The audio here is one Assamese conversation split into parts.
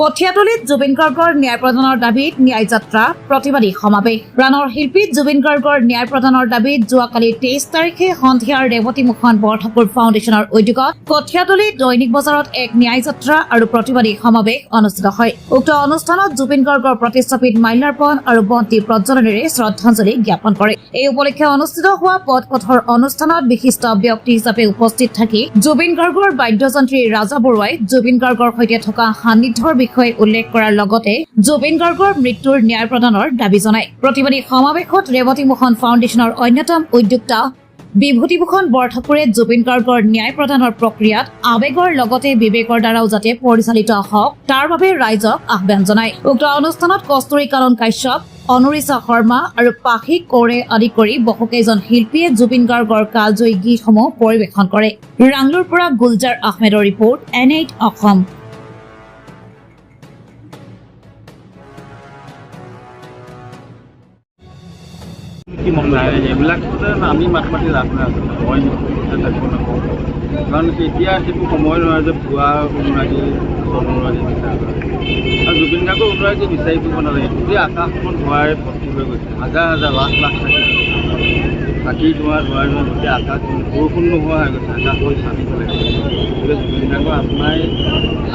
কঠীয়াতলীত জুবিন গাৰ্গৰ ন্যায় প্ৰদানৰ দাবীত ন্যায় যাত্ৰা প্ৰতিবাদী সমাৱেশ। প্ৰাণৰ শিল্পী জুবিন গাৰ্গৰ ন্যায় প্ৰদানৰ দাবীত যোৱাকালি তেইছ তাৰিখে সন্ধিয়া ৰেৱতী মুখন বৰঠাকুৰ ফাউণ্ডেশ্যনৰ উদ্যোগত কঠীয়াতলী দৈনিক বজাৰত এক ন্যায় যাত্ৰা আৰু প্ৰতিবাদী সমাৱেশ অনুষ্ঠিত হয়। উক্ত অনুষ্ঠানত জুবিন গাৰ্গৰ প্ৰতিষ্ঠাপিত মাল্যাৰ্পণ আৰু বন্তি প্ৰজ্বলনেৰে শ্ৰদ্ধাঞ্জলি জ্ঞাপন কৰে। এই উপলক্ষে অনুষ্ঠিত হোৱা পথ পথৰ অনুষ্ঠানত বিশিষ্ট ব্যক্তি হিচাপে উপস্থিত থাকি জুবিন গাৰ্গৰ বাদ্যযন্ত্ৰী ৰাজা বৰুৱাই জুবিন গাৰ্গৰ সৈতে থকা সান্নিধ্যৰ বিষয়ে উল্লেখ কৰাৰ লগতে জুবিন গাৰ্গৰ মৃত্যুৰ ন্যায় প্ৰদানৰ দাবী জনায়। প্ৰতিবাদী সমাৱেশত ৰেৱতী মোহন ফাউণ্ডেশ্যনৰ অন্যতম উদ্যোক্তা বিভূতিভূষণ বৰঠাকুৰে জুবিন গাৰ্গৰ ন্যায় প্ৰদানৰ প্ৰক্ৰিয়াত আৱেগৰ লগতে বিবেকৰ দ্বাৰাও যাতে পৰিচালিত হওক তাৰ বাবে ৰাইজক আহ্বান জনায়। উক্ত অনুষ্ঠানত কস্তুৰী কানন কাশ্যপ অনুৰিষা শৰ্মা আৰু পাশিক কৌৰে আদি কৰি বহুকেইজন শিল্পীয়ে জুবিন গাৰ্গৰ কালজয়ী গীতসমূহ পৰিৱেশন কৰে। ৰাংলুৰ পৰা গুলজাৰ আহমেদৰ ৰিপৰ্ট এন এইট অসম। এইবিলাক আমি মাত মাতি লাভ নাই কাৰণ এতিয়া সেইটো সময় নহয় যে ভুৱা অনুৰাগী অনুৰাগী বিচাৰ কৰে আৰু জুবিন গাৰ্গৰ অনুৰাগী বিচাৰি ফুৰিব নালাগে। গোটেই আকাশখন ধোঁৱাৰে ভৰ্তি হৈ গৈছে। হাজাৰ হাজাৰ লাখ লাখ চাকি। চাকি ধোঁৱা ধোঁৱাই ধোঁৱা গোটেই আকাশ বৰষুণ নোহোৱা হৈ গৈছে আকাশ হৈ চানি পেলাইছে গতিকে জুবিন গাৰ্গৰ আত্মাই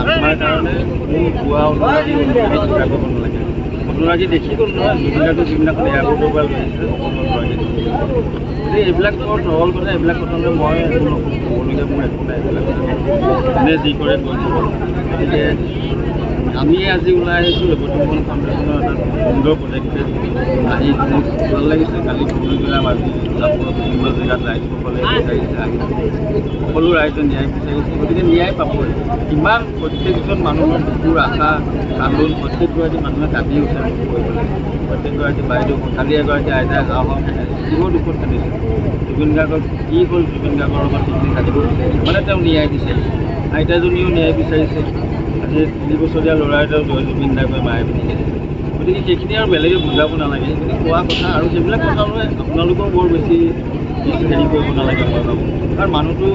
আত্মাৰ কাৰণে কোনো ভুৱা অনুৰাগী স্বীকাৰ কৰিব নালাগে। অনুৰাগী দেখি গ'ল নহয়। গাৰ্গৰ যিদিনাখন এয়াৰপৰ্টৰ পৰা। গতিকে এইবিলাক সৰল কথা এইবিলাক কথা লৈ মই ক'বলগীয়া মোৰ একো নাই। এইবিলাক যোনে যি কৰে থাকক গতিকে আমি আজি ওলাই আহিছোঁ ৰেৱতীমোহন ফাউণ্ডেশ্যনৰ এটা সুন্দৰ পদক্ষেপ আহি মোৰ ভাল লাগিছে কালি গেলাম আজি বিভিন্ন জেগাত ৰাইজসকলে বিচাৰিছে আহিছে সকলো ৰাইজে ন্যায় বিচাৰিছে গতিকে ন্যায় পাবই। ইমান প্ৰত্যেকজন মানুহৰ বুকুৰ আশা কান্দোন প্ৰত্যেকগৰাকী মানুহে কান্দি উঠে মোক কৈ পেলাই প্ৰত্যেকগৰাকী বাইদেউ কালি এগৰাকী আইতাই গা হওক কিহৰ দুখত কান্দিছে জুবিন গাৰ্গৰ কি হ'ল জুবিন গাৰ্গৰ লগত সেইখিনি বিচাৰিছে? মানে তেওঁ ন্যায় বিচাৰিছে। আইতাজনীও ন্যায় বিচাৰিছে। আজি তিনি বছৰীয়া ল'ৰা এটাও জয় জুবিন গাৰ্গৰ মায়ে পিন্ধি গতিকে সেইখিনি আৰু বেলেগে বুজাব নালাগে সেইখিনি কোৱা কথা আৰু সেইবিলাক কথা লৈ আপোনালোকেও বৰ বেছি হেৰি কৰিব নালাগে মই ভাবোঁ। কাৰণ মানুহটো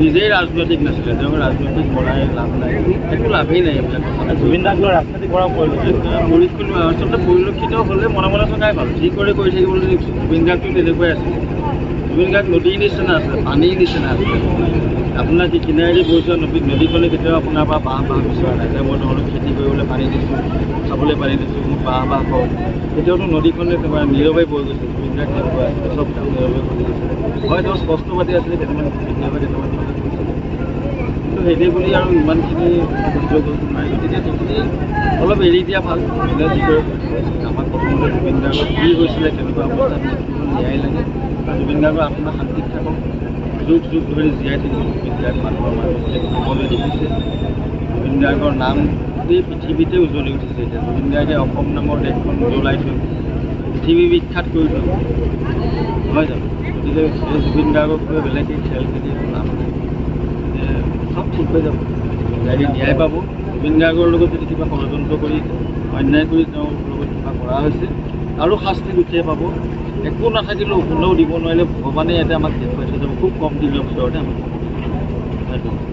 নিজেই ৰাজনৈতিক নাছিলে তেওঁক ৰাজনৈতিক কৰাই লাভ নাই। একো লাভেই নাই এইবিলাক জুবিন গাৰ্গৰ ৰাজনৈতিক কৰা পৰিলক্ষিত পৰিলক্ষিত আচলতে পৰিলক্ষিত হ'লে মনে মনে থকাই ভাল। যি কৰে কৰি থাকিবলৈ জুবিন গাৰ্গটো তেনেকুৱাই আছিলে জুবিন গাৰ্গ নদীৰ নিচিনা আছিলে পানীৰ নিচিনা আছিলে আপোনাৰ যি কিনাৰেদি বৈ যোৱা নদী নদীখনে কেতিয়াও আপোনাৰ পৰা বাঁহ বাঁহ বিচৰা নাই। যে মই তহঁতক খেতি কৰিবলৈ পানী দিছোঁ খাবলৈ পানী দিছোঁ মোক বাঁহ বাঁহ কওক তেতিয়াওতো নদীখনে তোমাৰ নীৰৱে বৈ গৈছে জুবিন গাৰ্গ তেনেকুৱা আছিলে চব কাম নীৰৱে কৰি গৈছে হয় তেওঁ স্পষ্টবাদী আছিলে কেইটামান কেতিয়াবা কেইটামান কথা কৈছিলে কিন্তু সেইদে বুলি আৰু ইমানখিনি সহ্য কৰিব নোৱাৰি গতিকে সেইখিনি অলপ এৰি দিয়া ভাল। যোনে যি কৰে। আমাক প্ৰথমতে জুবিন গাৰ্গৰ কি হৈছিলে কেনেকুৱা অৱস্থাত ন্যায় লাগে। আৰু জুবিন গাৰ্গৰ আত্মা শান্তিত থাকক। যুগ যুগ ধৰি জীয়াই থাকিব জুবিন গাৰ্গ মানুহৰ মাজত সকলোৱে দেখিছে জুবিন গাৰ্গৰ নাম গোটেই পৃথিৱীতে উজ্বলি উঠিছে এতিয়া জুবিন গাৰ্গে অসম নামৰ দেশখন উজ্বলাই থৈ পৃথিৱী বিখ্যাত কৰি থৈ নহয় জানো গতিকে এই জুবিন গাৰ্গক লৈ বেলেগে খেল খেলি নাই গতিকে চব ঠিক হৈ যাব গাৰ্গে ন্যায় পাব জুবিন গাৰ্গৰ লগত যদি কিবা ষড়যন্ত্ৰ কৰি অন্যায় কৰি তেওঁৰ লগত কিবা কৰা হৈছে আৰু শাস্তি গুঠিয়ে পাব একো নাথাকিলেও কোনেও দিব নোৱাৰিলে ভগৱানে ইয়াতে আমাক দেখুৱাই থৈ যাব খুব কম দিনৰ ভিতৰতে আমাক ধন্যবাদ